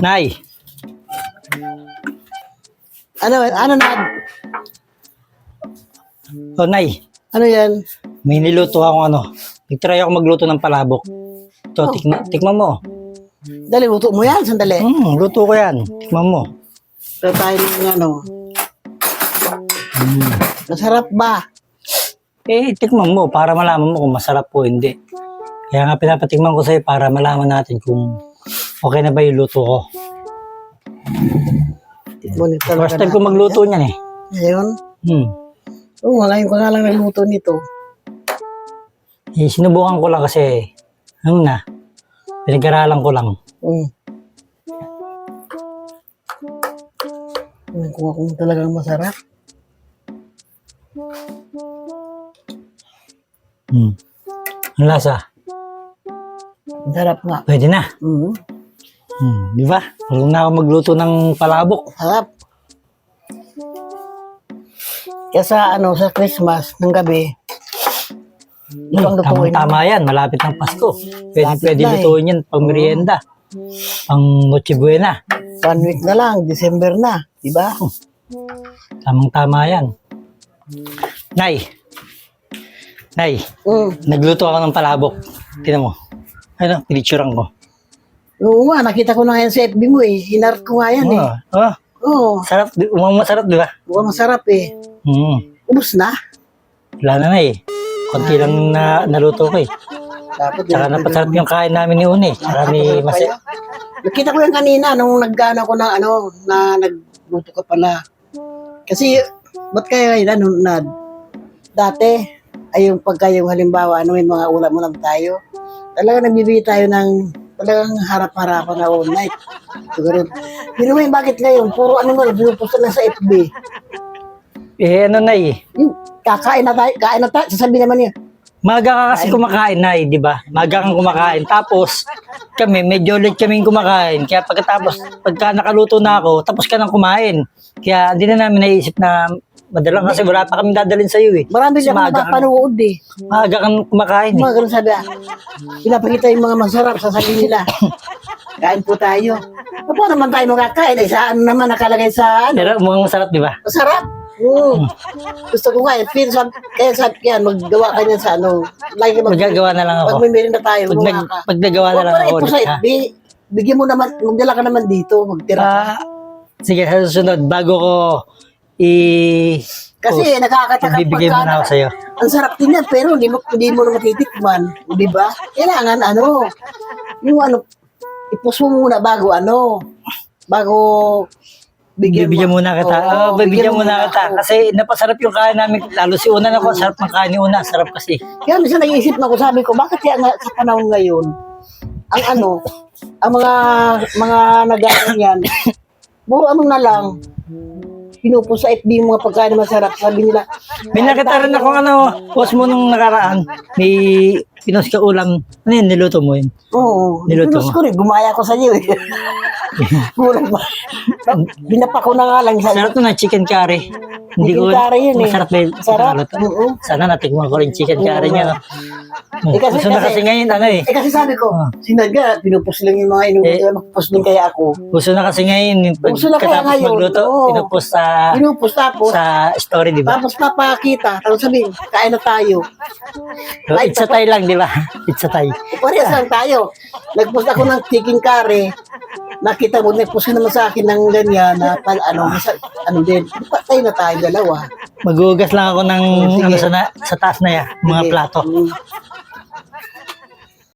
Nay, Ano, ano na, oh Nay, ano yan? may niluto ako ano. Nagtry ako magluto ng palabok. Ito, tikma, tikman mo. Dali, luto mo yan, sandali. Hmm, luto ko yan. Tikman mo. Pero tayo ng ano. Masarap ba? Eh, tikman mo para malaman mo kung masarap po hindi. Kaya nga pinapatikman ko sa'yo para malaman natin kung okay na ba yung luto ko. Tikman ito talaga First time ko magluto niyan eh. Ngayon? Hmm. Oo, oh, ngayon ko nga lang nagluto nito. Eh, sinubukan ko lang kasi, ano na, pinag-aralan ko lang. Mm. Kung kung talagang masarap. Hmm. Ang lasa, Masarap nga. pwede na. Mm. Hmm, di ba? Marunong na ako magluto ng palabok. Sarap. Kaya sa ano, sa Christmas ng gabi, ito ang Hmm, lutuin. tama yan, malapit ng Pasko. Pwede, Malapit pwede na eh. lutuin yan pang merienda. Pang Noche Buena. One week na lang, December na. Diba? Tamang tama yan. Nay. Nay, Mm. nagluto ako ng palabok. Tingnan mo. Ano, pinicturean ko. Oo nga, nakita ko na yan sa FB mo eh. Hinart ko nga yan eh. Oh, oh, Oo, sarap. di- Umang masarap, di ba? mukhang masarap eh. Hmm. Ubus na. Wala na na eh. Konti lang na naluto ko eh. Dapat Tsaka napasarap yung kain namin ni Une. Tsaka ni Mase. Nakita ko yan kanina nung naggana ko na ano, na nagluto ka pala. Kasi, ba't kaya ngayon, ano, na, dati, ay yung pagka yung halimbawa, ano, yung mga ulam ulam tayo, talaga nagbibigay tayo ng talagang harap-harapan na all night. Siguro, pero may bakit ngayon, puro ano nga, pinupost na sa FB. Eh, ano na eh. Yung kakain na tayo, kain na tayo, sasabihin naman niya, Maga ka kasi kumakain na eh, di ba? Maga kang kumakain. Tapos, kami, medyo late kaming kumakain. Kaya pagkatapos, pagka nakaluto na ako, tapos ka nang kumain. Kaya hindi na namin naisip na madalang kasi wala pa kami dadalhin sa iyo eh. marami Kasi ako maaga kang- napapanood eh. Maaga kang kumakain eh. Mga ganun sabi ah. Pinapakita yung mga masarap, sasabihin nila. Kain po tayo. Paano naman tayo makakain? Eh, sa ano naman nakalagay sa ano? Pero mukhang masarap, di ba? Masarap. Oo. Gusto ko nga eh. Pero sabi, kaya sabi yan, maggawa ka niyan sa ano. Lagi mag, Magagawa na lang pag ako. may merinda tayo, Pag, nag, gumawa ka. pag nagawa na Huwag lang mo na ako ito ulit. sa ha? FB. Bigyan mo naman, magdala ka naman dito, magtira ka. Ah, sige, sa susunod, bago ko i... Kasi nakakatakap Bibigay mo na ako sa'yo. Ang sarap din yan, pero hindi mo, hindi mo na matitikman. Di ba? Kailangan ano, yung ano, ipus mo muna bago ano, bago bigyan, Bibigyan muna kita. Oo, Oo, bibigyan muna kita. ako. Kasi napasarap yung kain namin. Lalo si Una na ko, sarap ng kain ni Una. Sarap kasi. Kaya minsan nag-iisip na ko, sabi ko, bakit kaya nga sa panahon ngayon, ang ano, ang mga mga nag yan, puro ano na lang, pinupo sa FB yung mga pagkain na masarap. Sabi nila, May nakita rin akong ano, post mo nung nakaraan. May pinos ka ulam. Ano yun, niluto mo yun? Oo. Niluto Pinost mo. ko rin. Gumaya ko sa iyo eh. Kulang ba? Binapa ko na nga lang sa Sarap na chicken curry. Hindi ko, curry yun eh. masarap ba yung Sarap. Oo. Sana natikman ko rin chicken curry niya. No? Eh, kasi- Gusto na kasi- kasi ngayon, ano eh. Eh kasi sabi ko, Ah. sinaga, pinupos lang yung mga inuwi. Eh. Magpos din kaya ako. Gusto na kasi ngayon, yung pag Gusto na kaya katapos ngayon, magluto, oo. pinupost sa, Pinupos tapos, sa story, di ba? tapos papakita. Tapos sabihin, kain na tayo. So, it's a Thai lang, di ba? It's a Thai. Parehas lang tayo. Nagpost ako ng chicken curry. Nakita mo, nagpost ka naman sa akin ng ganyan na pag ano, masa, ano din. Patay na tayo dalawa. Maghugas lang ako ng Sige. ano sa, na, sa taas na yan, mga Sige. plato. Mm.